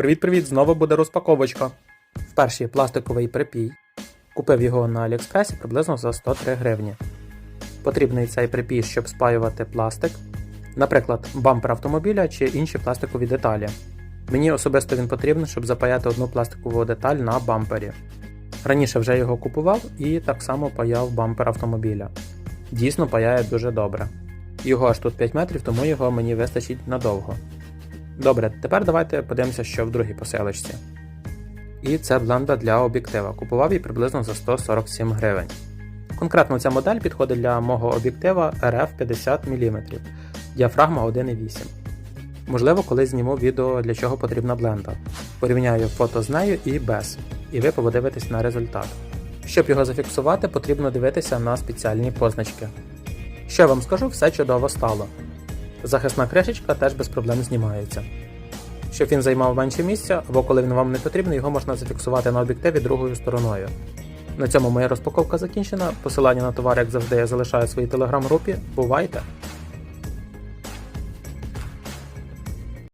Привіт-привіт! Знову буде розпаковочка. В перший пластиковий припій. Купив його на Аліекспресі приблизно за 103 гривні. Потрібний цей припій, щоб спаювати пластик, наприклад, бампер автомобіля чи інші пластикові деталі. Мені особисто він потрібен, щоб запаяти одну пластикову деталь на бампері. Раніше вже його купував і так само паяв бампер автомобіля. Дійсно паяє дуже добре. Його аж тут 5 метрів, тому його мені вистачить надовго. Добре, тепер давайте подивимося, що в другій посилочці. І це бленда для об'єктива. Купував її приблизно за 147 гривень. Конкретно ця модель підходить для мого об'єктива RF 50 мм, діафрагма 1,8. Можливо, колись зніму відео, для чого потрібна бленда. Порівняю фото з нею і без, і ви подивитесь на результат. Щоб його зафіксувати, потрібно дивитися на спеціальні позначки. Що я вам скажу, все чудово стало. Захисна кришечка теж без проблем знімається. Щоб він займав менше місця, або коли він вам не потрібен, його можна зафіксувати на об'єктиві другою стороною. На цьому моя розпаковка закінчена. Посилання на товар, як завжди, я залишаю в своїй телеграм-групі. Бувайте!